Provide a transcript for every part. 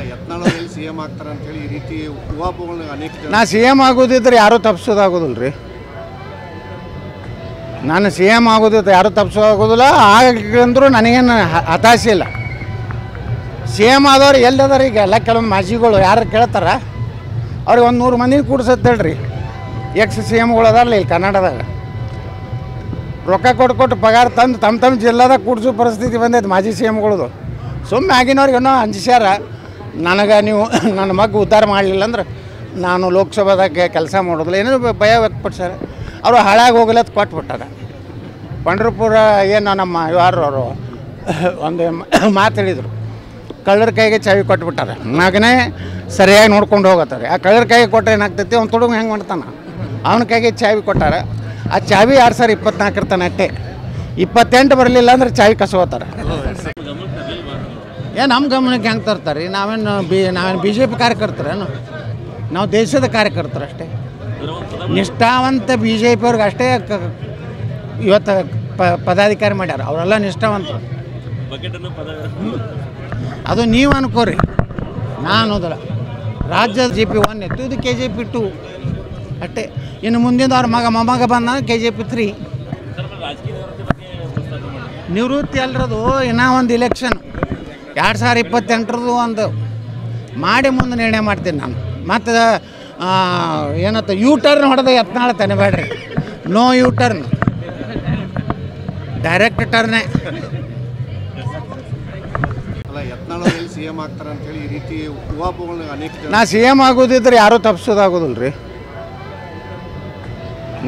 M ನಾ C M ಆಗೋದಿದ್ರೆ ಯಾರೂ ತಪ್ಪಿಸೋದಾಗೋದಿಲ್ಲ ರೀ ನಾನು ಸಿ ಎಂ ಆಗೋದಿತ್ತು ಯಾರೂ ತಪ್ಪಿಸೋದಾಗೋದಿಲ್ಲ ಆಗಂದ್ರು ನನಗೇನು ಹತಾಶೆ ಇಲ್ಲ. ಸಿ ಎಂ ಆದವ್ರು ಎಲ್ಲದಾರ ಈಗ? ಎಲ್ಲ ಕೆಲವೊಂದು ಮಾಜಿಗಳು ಯಾರು ಕೇಳ್ತಾರ? ಅವ್ರಿಗೆ ಒಂದು ನೂರು ಮಂದಿ ಕೂಡ್ಸತ್ತೆ ಹೇಳ್ರಿ. ಎಕ್ಸ್ ಸಿ ಎಮ್ಗಳು ಅದಾರಲ್ಲ ಇಲ್ಲಿ ಕನ್ನಡದಾಗ. ರೊಕ್ಕ ಕೊಟ್ಟು ಕೊಟ್ಟು ಪಗಾರ ತಂದು ತಮ್ಮ ತಮ್ಮ ಜಿಲ್ಲಾದಾಗ ಕೂಡಿಸೋ ಪರಿಸ್ಥಿತಿ ಬಂದೈತೆ ಮಾಜಿ ಸಿ ಎಮ್ಗಳದು ಸುಮ್ಮನೆ ಆಗಿನವ್ರಿಗೆ ಏನೋ ಅಂಜಿಸ್ಯಾರ. ನನಗೆ ನೀವು ನನ್ನ ಮಗ ಉದ್ಧಾರ ಮಾಡಲಿಲ್ಲ ಅಂದ್ರೆ ನಾನು ಲೋಕಸಭಾದಾಗ ಕೆಲಸ ಮಾಡೋದಿಲ್ಲ. ಏನೋ ಭಯ ವ್ಯಕ್ತಪಡಿಸ್ಯಾರ? ಅವರು ಹಾಳಾಗಿ ಹೋಗಲತ್ ಕೊಟ್ಬಿಟ್ಟಾರೆ. ಪಂಡ್ರಪುರ ಏನು ನಮ್ಮ ಯಾರು ಅವರು ಒಂದು ಮಾತು ಹೇಳಿದರು. ಕಳ್ಳರ ಕೈಗೆ ಚಾವಿ ಕೊಟ್ಬಿಟ್ಟಾರೆ. ಮಗನೇ ಸರಿಯಾಗಿ ನೋಡ್ಕೊಂಡು ಹೋಗತ್ತಾರೆ ಆ ಕಳ್ಳರ ಕೈಗೆ ಕೊಟ್ಟರೆ ಏನಾಗ್ತೈತಿ? ಅವ್ನು ತೊಡಗು ಹೆಂಗೆ ಮಾಡ್ತಾನೆ? ಅವನ ಕೈಗೆ ಚಾವಿ ಕೊಟ್ಟಾರೆ. ಆ ಚಾವಿ ಎರಡು ಸಾವಿರ ಇಪ್ಪತ್ನಾಲ್ಕು ಇರ್ತಾನೆ ಅಟ್ಟೆ? ಇಪ್ಪತ್ತೆಂಟು ಬರಲಿಲ್ಲ ಅಂದ್ರೆ ಚಾವಿ ಕಸೋತಾರೆ ಏ ನಮ್ಮ ಗಮನಕ್ಕೆ ಹೆಂಗೆ ತರ್ತಾರೆ? ನಾವೇನು ಬಿ ನಾವೇನು ಬಿ ಜೆ ಪಿ ಕಾರ್ಯಕರ್ತರೇನು? ನಾವು ದೇಶದ ಕಾರ್ಯಕರ್ತರು ಅಷ್ಟೇ ನಿಷ್ಠಾವಂತ ಬಿ ಜೆ ಪಿಯವ್ರಿಗೆ ಅಷ್ಟೇ ಕ- ಇವತ್ತು ಪ, ಪದಾಧಿಕಾರಿ ಮಾಡ್ಯಾರ. ಅವರೆಲ್ಲ ನಿಷ್ಠಾವಂತರು. ಅದು ನೀವು ಅನ್ಕೋರಿ. ನಾನು ಅನ್ನೋದಲ್ಲ. ರಾಜ್ಯದ ಜೆ ಪಿ ಒನ್ ಎತ್ತು ಇದು ಕೆ ಜೆ ಪಿ ಟು. ಅಷ್ಟೇ. ಇನ್ನು ಮುಂದಿನ ಅವ್ರ ಮಗ ಮೊಮ್ಮಗ ಬಂದ ಕೆ ಜೆ ಪಿ ತ್ರೀ. ನಿವೃತ್ತಿ ಅಲ್ರದು, ಇನ್ನೂ ಒಂದು ಇಲೆಕ್ಷನ್ ಎರಡು ಸಾವಿರ ಇಪ್ಪತ್ತೆಂಟರದು ಒಂದು ಮಾಡಿ ಮುಂದೆ ನಿರ್ಣಯ ಮಾಡ್ತೀನಿ ನಾನು. ಮತ್ತು ಏನತ್ತ ಯೂ ಟರ್ನ್ ಹೊಡೆದ ಯತ್ನಾಳ ತನಬೇಡ್ರಿ ನೋ ಯೂ ಟರ್ನ್ ಡೈರೆಕ್ಟ್ ಟರ್ನೇ ನಾ ಸಿ ಎಂ ಆಗೋದಿದ್ರೆ ಯಾರೂ ತಪ್ಪಿಸೋದಾಗೋದಿಲ್ಲ ರೀ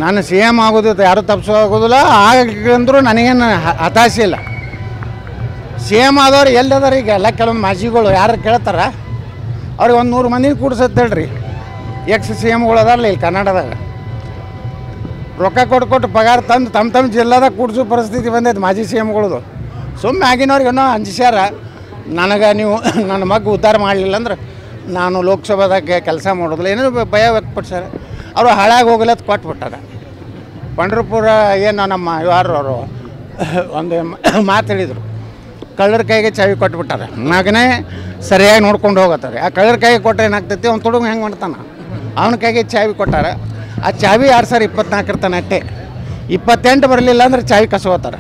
ನಾನು ಸಿ ಎಂ ಆಗೋದಿದ್ರೆ ಯಾರೂ ತಪ್ಪಿಸೋದಾಗೋದಿಲ್ಲ. ಆಗಂದ್ರೂ ನನಗೇನು ಹತಾಶೆ ಇಲ್ಲ. ಸಿ ಎಂ ಆದವ್ರು ಎಲ್ಲದಾರ ಈಗ? ಎಲ್ಲ ಕೆಲವೊಂದು ಮಾಜಿಗಳು ಯಾರು ಕೇಳ್ತಾರ? ಅವ್ರಿಗೆ ಒಂದು ನೂರು ಮಂದಿ ಕೂಡ್ಸತ್ತೆ ಹೇಳ್ರಿ. ಎಕ್ಸ್ ಸಿ ಎಮ್ಗಳು ಅದಾರಲ್ಲ ಇಲ್ಲಿ ಕನ್ನಡದಾಗ. ರೊಕ್ಕ ಕೊಟ್ಟು ಕೊಟ್ಟು ಪಗಾರ ತಂದು ತಮ್ಮ ತಮ್ಮ ಜಿಲ್ಲಾದಾಗ ಕೂಡ್ಸೋ ಪರಿಸ್ಥಿತಿ ಬಂದೈತೆ ಮಾಜಿ ಸಿ ಎಮ್ಗಳದು ಸುಮ್ಮನೆ ಆಗಿನವ್ರಿಗೇನೋ ಅಂಜಿಸ್ಯಾರ? ನನಗೆ ನೀವು ನನ್ನ ಮಗ ಉದ್ಧಾರ ಮಾಡಲಿಲ್ಲ ಅಂದ್ರೆ ನಾನು ಲೋಕಸಭಾದಾಗ ಕೆಲಸ ಮಾಡೋದಿಲ್ಲ. ಏನೋ ಭಯ ವ್ಯಕ್ತಪಡಿಸ್ಯಾರ. ಅವರು ಹಾಳಾಗಿ ಹೋಗಲತ್ ಕೊಟ್ಬಿಟ್ಟಾರ. ಪಂಡ್ರಪುರ ಏನು ನಮ್ಮ ಯಾರು ಅವರು ಒಂದು ಮಾತು ಹೇಳಿದರು. ಕಳ್ಳರ ಕೈಗೆ ಚಾವಿ ಕೊಟ್ಬಿಟ್ಟಾರೆ. ಮಗನೇ ಸರಿಯಾಗಿ ನೋಡ್ಕೊಂಡು ಹೋಗತ್ತಾರೆ ಆ ಕಳ್ಳರ ಕೈಗೆ ಕೊಟ್ಟರೆ ಏನಾಗ್ತೈತಿ? ಅವ್ನು ತೊಡಗು ಹೆಂಗೆ ಮಾಡ್ತಾನೆ? ಅವನ ಕೈಗೆ ಚಾವಿ ಕೊಟ್ಟಾರೆ. ಆ ಚಾವಿ ಎರಡು ಸಾವಿರ ಇಪ್ಪತ್ನಾಲ್ಕರ ಇರ್ತಾನೆ ಅಟ್ಟೆ. ಇಪ್ಪತ್ತೆಂಟು ಬರಲಿಲ್ಲ ಅಂದ್ರೆ ಚಾವಿ ಕಸೋತಾರೆ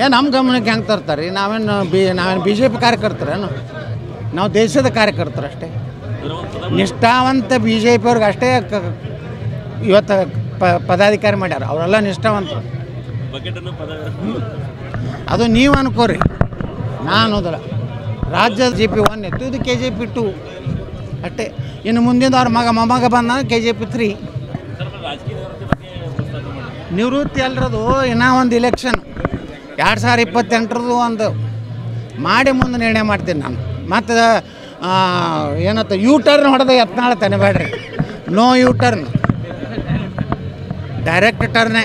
ಏ ನಮ್ಮ ಗಮನಕ್ಕೆ ಹೆಂಗೆ ತರ್ತಾರೆ? ನಾವೇನು ಬಿ ನಾವೇನು ಬಿ ಜೆ ಪಿ ಕಾರ್ಯಕರ್ತರೇನು? ನಾವು ದೇಶದ ಕಾರ್ಯಕರ್ತರು ಅಷ್ಟೇ. ನಿಷ್ಠಾವಂತ ಬಿ ಜೆ ಪಿಯವ್ರಿಗೆ ಅಷ್ಟೇ ಕ- ಇವತ್ತು ಪ, ಪದಾಧಿಕಾರಿ ಮಾಡ್ಯಾರ. ಅವರೆಲ್ಲ ನಿಷ್ಠಾವಂತರು. ಅದು ನೀವು ಅನ್ಕೋರಿ. ನಾನು ಅದಲ್ಲ ರಾಜ್ಯ ಜಿ ಪಿ ಒನ್ ಎತ್ತು ಇದು ಕೆ ಜಿ ಪಿ ಟು ಅಷ್ಟೇ ಇನ್ನು ಮುಂದಿನ ಅವ್ರ ಮಗ ಮೊಮ್ಮಗ ಬಂದ ಕೆ ಜಿ ಪಿ ತ್ರೀ ನಿವೃತ್ತಿ ಅಲ್ರದು ಇನ್ನೂ ಒಂದು ಇಲೆಕ್ಷನ್ ಎರಡು ಸಾವಿರ ಇಪ್ಪತ್ತೆಂಟರದು ಒಂದು ಮಾಡಿ ಮುಂದೆ ನಿರ್ಣಯ ಮಾಡ್ತೀನಿ ನಾನು. ಮತ್ತು ಏನತ್ತ ಯೂ ಟರ್ನ್ ಹೊಡೆದ ಯತ್ನಾಳ ಬೇಡ್ರಿ. No U turn direct ಟರ್ನೇ